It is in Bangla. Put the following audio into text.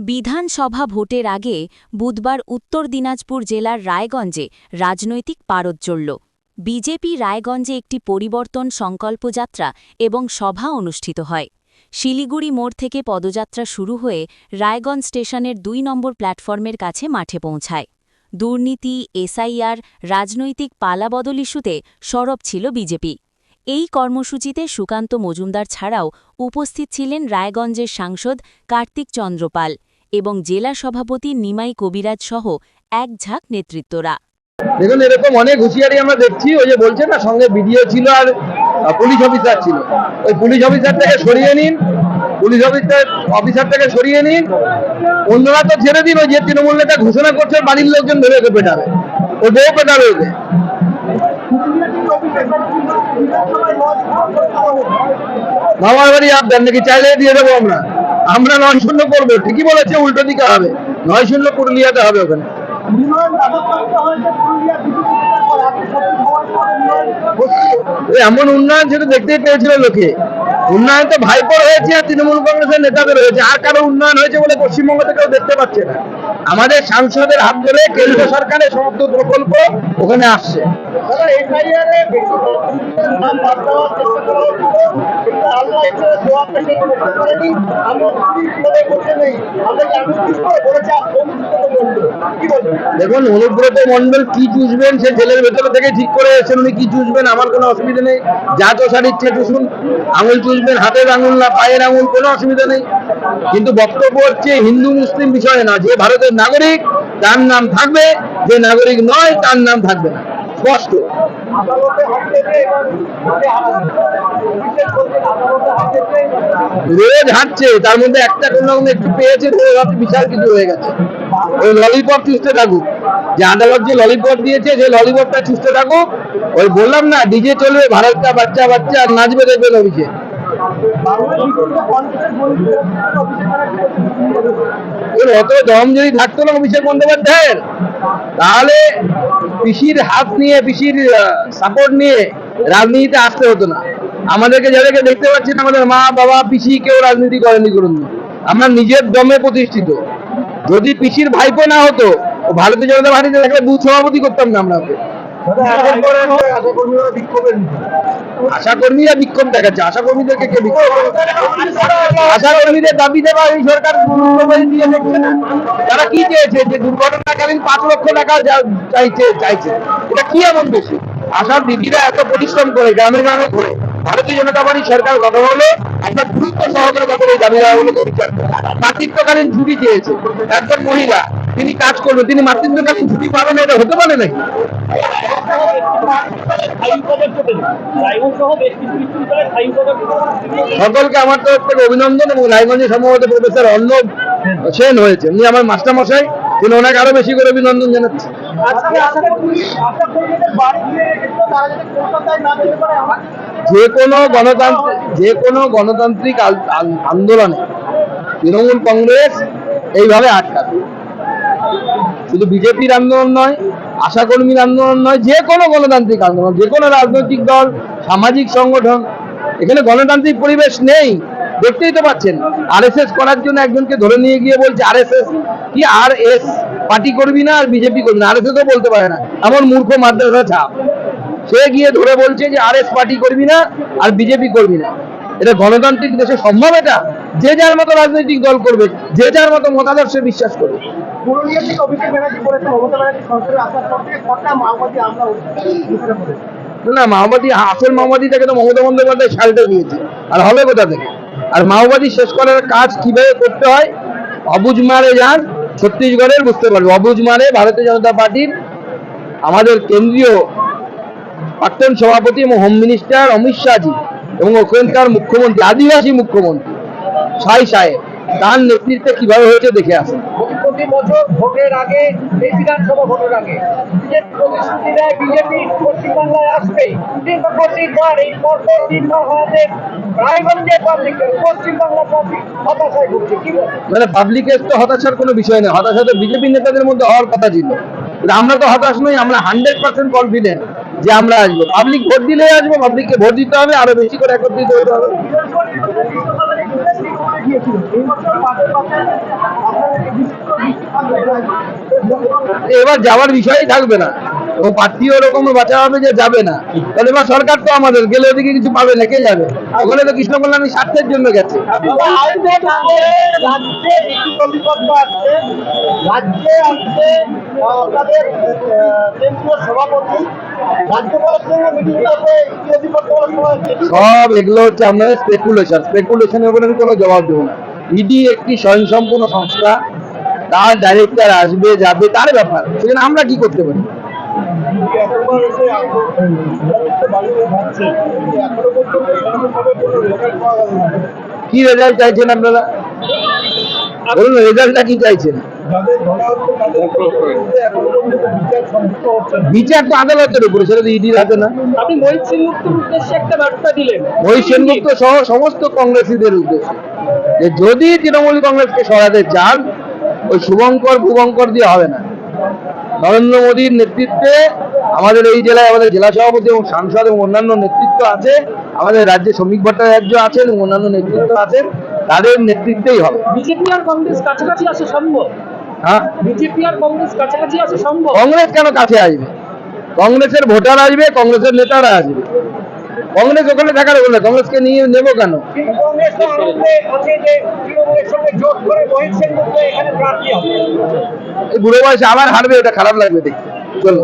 বিধানসভা ভোটের আগে বুধবার উত্তর দিনাজপুর জেলার রায়গঞ্জে রাজনৈতিক পারদ চলল বিজেপি রায়গঞ্জে একটি পরিবর্তন সংকল্পযাত্রা এবং সভা অনুষ্ঠিত হয়। শিলিগুড়ি মোড় থেকে পদযাত্রা শুরু হয়ে রায়গঞ্জ স্টেশনের দুই নম্বর প্ল্যাটফর্মের কাছে মাঠে পৌঁছায়। দুর্নীতি, এসআইআর, রাজনৈতিক পালাবদল ইস্যুতে সরব ছিল বিজেপি। এই কর্মসূচিতে সুকান্ত মজুমদার ছাড়াও উপস্থিত ছিলেন রায়গঞ্জের সাংসদ কার্তিক চন্দ্রপাল এবং জেলা সভাপতি নিমাই কবিরাজ সহ এক ঝাঁক নেতৃত্বরা। দেখুন, এরকম অনেক হুঁশিয়ারি আমরা দেখছি। ওই যে বলছে না, সঙ্গে বিডিও ছিল আর পুলিশ অফিসার ছিল। ওই পুলিশ অফিসারটাকে সরিয়ে নিন, পুলিশ অফিসার অফিসারটাকে সরিয়ে নিন। অন্যরা তো ছেড়ে দিন ওই যে তৃণমূল নেতা ঘোষণা করছে, বাড়ির লোকজন ধরে ওকে পেটাবে। ও বউ পেটাবে ওকে। মামার বাড়ি আপনার নাকি, চাইলে দিয়ে দেবো আমরা। আমরা নয় শূন্য করব, ঠিকই বলেছে, উল্টো দিকে হবে। নয় শূন্য পুরুলিয়াতে হবে ওখানে। এমন উন্নয়ন সেটা দেখতেই পেয়েছিল লোকে। উন্নয়ন তো ভাইপোর হয়েছে আর তৃণমূল কংগ্রেসের নেতাদের হয়েছে আর কারও উন্নয়ন হয়েছে বলে পশ্চিমবঙ্গ কেউ দেখতে পাচ্ছে না। আমাদের সাংসদের হাত ধরে কেন্দ্র সরকারের সমস্ত প্রকল্প ওখানে আসছে। দেখুন, অনুব্রত মন্ডল কি চুষবেন, সে জেলের ভেতরে থেকে ঠিক করে এসেছেন, উনি কি চুষবেন, আমার কোনো অসুবিধা নেই। যা চষার ইচ্ছে চুষুন, আঙুল চুষবেন। হাতের আঙুল না পায়ের আঙুল কোনো অসুবিধা নেই। কিন্তু বক্তব্য হচ্ছে হিন্দু মুসলিম বিষয়ে না, যে ভারতের নাগরিক, তার নাম থাকবে, যে নাগরিক নয়, তার নাম থাকবে না। স্পষ্ট। রোজ হাঁটছে, তার মধ্যে একটা কোনো রকম একটু পেয়েছে বিশাল কিছু হয়ে গেছে। ওই ললিপপ চুষতে থাকুক। যে আদালত যে ললিপপ দিয়েছে সেই ললিপপটা চুষতে থাকুক, ওই বললাম না, ডিজে চলবে, ভারতটা বাচ্চা বাচ্চা আর নাচবে দেখবেন অভিষেক। দম যদি থাকতো না অভিষেক বন্দ্যোপাধ্যায়ের, তাহলে পিসির হাত নিয়ে, পিসির সাপোর্ট নিয়ে রাজনীতিতে আসতে হতো না। আমাদেরকে যাদেরকে দেখতে পাচ্ছেন আমাদের মা, বাবা, পিসি কেউ রাজনীতি করেনি করুন আমরা নিজের দমে প্রতিষ্ঠিত। যদি পিসির ভাইপো না হতো ভারতীয় জনতা পার্টিতে থাকলে বুথ সভাপতি করতাম না আমরা আশা কর্মীরা বিক্ষোভ দেখাচ্ছে। আশা কর্মীদেরকে কে বিক্ষোভ আশা কর্মীদের দাবি দেওয়া এই সরকার দিয়ে দেখছে না। তারা কি চেয়েছে? যে দুর্ঘটনাকালীন পাঁচ লক্ষ টাকা চাইছে চাইছে। এটা কি এমন বেশি আশার দিদিরা এত পরিশ্রম করে গ্রামে গ্রামে করে। ভারতীয় জনতা পার্টি সরকার কথা হলো একটা গুরুত্ব সহকারে তাদের এই দাবি দেওয়াগুলোকে বিচার মাতৃত্বকালীন ছুটি চেয়েছে। একজন মহিলা, তিনি কাজ করবে তিনি মাতৃত্বকালীন ছুটি পাবেন এটা হতে পারে নাকি? সকলকে আমার তরফ থেকে অভিনন্দন এবং রায়গঞ্জে সম্ভবত প্রফেসর অর্ণব সেন হয়েছে উনি আমার মাস্টার মশাই তিনি ওনাকে আরও বেশি করে অভিনন্দন জানাচ্ছি। যে কোনো গণতান্ত্রিক যে কোনো গণতান্ত্রিক আন্দোলনে তৃণমূল কংগ্রেস এইভাবে আটকাবে। শুধু বিজেপির আন্দোলন নয় আশাকর্মীর আন্দোলন নয় যে কোনো গণতান্ত্রিক আন্দোলন যে কোনো রাজনৈতিক দল সামাজিক সংগঠন এখানে গণতান্ত্রিক পরিবেশ নেই। দেখতেই তো পাচ্ছেন। আরএসএস করার জন্য একজনকে ধরে নিয়ে গিয়ে বলছে আরএসএস কি আর এস পার্টি করবি না আর বিজেপি করবি না? ও বলতে পারে না। এমন মূর্খ মাদ্রাসা ছাপ। সে গিয়ে ধরে বলছে যে আর এস পার্টি করবি না আর বিজেপি করবি না। এটা গণতান্ত্রিক দেশে সম্ভব এটা? যে যার মতো রাজনৈতিক দল করবে যে যার মতো মতাদর্শে বিশ্বাস করবে। পুরুলিয়া থেকে অভিষেক ব্যানার্জি বলেছে মমতা ব্যানার্জি সরকারে আসার পর থেকে কটা মাওবাদী আমরা না মাওবাদী আসল মাওবাদীটাকে তো মমতা বন্দ্যোপাধ্যায় সালটে দিয়েছে। আর হবে কোথা থেকে? আর মাওবাদী শেষ করার কাজ কীভাবে করতে হয় অবুজ মারে যান, ছত্তিশগড়ের বুঝতে পারবে। অবুজ মারে ভারতীয় জনতা পার্টির আমাদের কেন্দ্রীয় প্রাক্তন সভাপতি এবং হোম মিনিস্টার অমিত শাহজি এবং ওখানকার মুখ্যমন্ত্রী, আদিবাসী মুখ্যমন্ত্রী, সাই সাহেব, তার নেতৃত্বে কীভাবে হয়েছে দেখে আসেন। প্রতি বছর ভোটের আগে এই বিধানসভা ভোটের আগে। যে প্রতিশ্রুতি দেয় বিজেপি পশ্চিমবাংলায় আসবে কিন্তু প্রতিবার এই পরপর তিনবার হওয়াতে রায়গঞ্জের পাবলিক পশ্চিমবাংলার পাবলিক হতাশায় ভুগছে। কি মানে পাবলিকের তো হতাশার কোনো বিষয় নেই হতাশা তো বিজেপি নেতাদের মধ্যে হওয়ার কথা ছিল। আমরা তো হতাশ নই আমরা হান্ড্রেড পার্সেন্ট কনফিডেন্ট যে আমরা আসব। পাবলিক ভোট দিলে আসব পাবলিককে ভোট দিতে হবে আরও বেশি করে একত্রিত হতে হবে। এবার যাওয়ার বিষয়ই থাকবে না। ও প্রার্থী ওরকম বাঁচা হবে যে যাবে না। তাহলে এবার সরকার তো আমাদের গেলে ওদিকে কিছু পাবে না কে যাবে? ওখানে তো কৃষ্ণ কল্যাণী স্বার্থের জন্য গেছে। রাজ্যে কেন্দ্রীয় সভাপতি। সব এগুলো হচ্ছে আপনাদের স্পেকুলেশন স্পেকুলেশনের উপরে আমি কোনো জবাব দেবো না। ইডি একটি স্বয়ংসম্পূর্ণ সংস্থা। তার ডাইরেক্টর আসবে যাবে তার ব্যাপার। সেখানে আমরা কি করতে পারি? কি রেজাল্ট চাইছেন আপনারা? বলুন রেজাল্টটা কি চাইছেন? বিচার তো আদালতের উপরে সেটা তো ইডির হাতে না। আপনি মহিত উদ্দেশ্যে একটা বার্তা দিলেন। সেনগুপ্ত সহ সমস্ত কংগ্রেসীদের উদ্দেশ্যে। যে যদি তৃণমূল কংগ্রেসকে সরাতে চান ওই শুভঙ্কর ভুবঙ্কর দিয়ে হবে না। নরেন্দ্র মোদীর নেতৃত্বে আমাদের এই জেলায় আমাদের জেলা সভাপতি এবং সাংসদ এবং অন্যান্য নেতৃত্ব আছে আমাদের রাজ্যে শ্রমিক ভট্টাচার্য আছেন এবং অন্যান্য নেতৃত্ব আছেন তাদের নেতৃত্বেই হবে। বিজেপি আর কংগ্রেস কাছাকাছি আসে সম্ভব? হ্যাঁ? বিজেপি আর কংগ্রেস কাছাকাছি আসে সম্ভব? কংগ্রেস কেন কাছে আসবে? কংগ্রেসের ভোটার আসবে কংগ্রেসের নেতারা আসবে। কংগ্রেস ওখানে থাকার বলে কংগ্রেসকে নিয়ে নেব কেন? বুড়ো বয়সে আবার হারবে ওটা খারাপ লাগবে দেখতে। চলো।